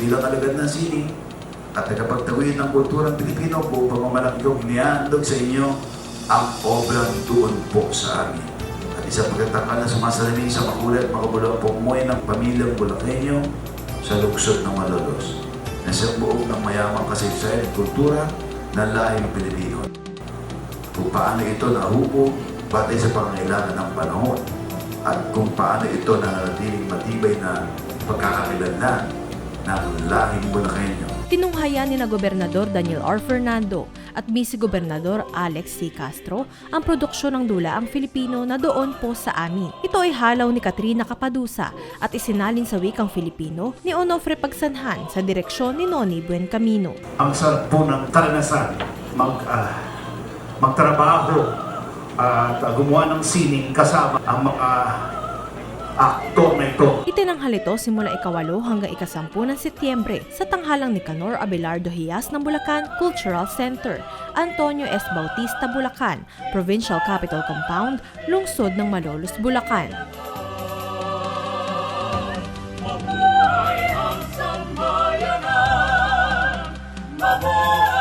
bilang alagad ng sining at tagapagtaguyod ng kulturang Pilipino buong pamamalakyong inihandog sa inyo ang obrang doon po sa amin. At isang pagkatakal na sumasalamin sa makulay at makabulang pagmuhay ng pamilyang Bulakenyo sa lungsod ng Malolos na sa buong ng mayamang kasaysayan at kultura ng lahing Pilipino. Kung paano ito nahubo batay sa pangailangan ng panahon at kung paano ito nananatiling matibay na pagkakakilanlan ng lahing Bulakenyo. Tinunghayan ni na Gobernador Daniel R. Fernando at Vice Gobernador Alex C. Castro ang produksyon ng Dula ang Filipino na doon po sa amin. Ito ay halaw ni Katrina Capadusa at isinalin sa wikang Filipino ni Onofre Pagsanhan sa direksyon ni Noni Buencamino. ang sarap po ng karanasan mag, ah, magtrabaho at ah, gumawa ng sining kasama ang mga aktor na ito. Itinanghal ito simula ikawalo hanggang ikasampu ng Setyembre sa tanghalang ni Canor Abelardo Hias ng Bulacan Cultural Center, Antonio S. Bautista, Bulacan, Provincial Capital Compound, lungsod ng Malolos, Bulacan. Mabuhay ang sambayanan! Mabuhay!